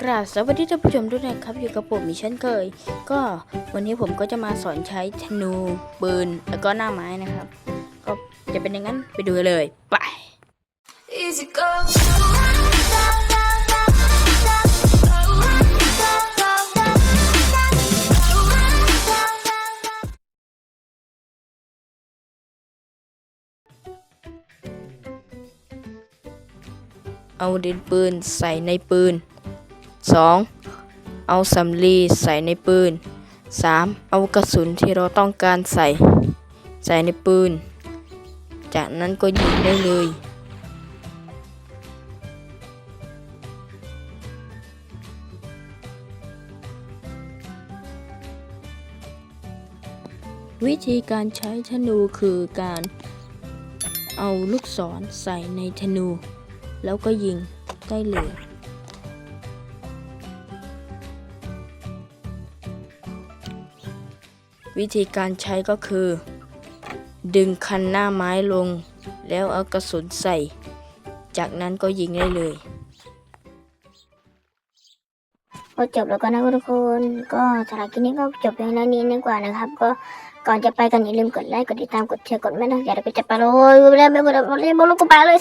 กราบสวัสดีท่านผู้ชมทุกท่านครับ อยู่กับผมอีกเช่นเคย ก็วันนี้ผมก็จะมาสอนใช้ธนูปืนแล้วก็หน้าไม้นะครับ ก็จะเป็นอย่างนั้นไปดูเลย ไป Easy go. เอาดินปืนใส่ในปืน 2. เอาสำลีใส่ในปืน 3. เอากระสุนที่เราต้องการใส่ใส่ในปืน จากนั้นก็ยิงได้เลยวิธีการใช้ธนูคือการเอาลูกศรใส่ในธนู แล้วก็ยิงได้เลย วิธีการใช้ก็คือ ดึงคันหน้าไม้ลง แล้วเอากระสุนใส่ จากนั้นก็ยิงได้เลยก็จบแล้วก็นะทุกคนก็สำหรับคลิปนี้ก็จบเพียงเท่านี้ดีกว่านะครับ ก็ก่อนจะไปกันอย่าลืมกดไลค์กดติดตามกดแชร์กดไม่ต้องอย่าลืมไปจับปลาโรยไปแล้วไปหมดแล้วไปหมดแล้วไปเลย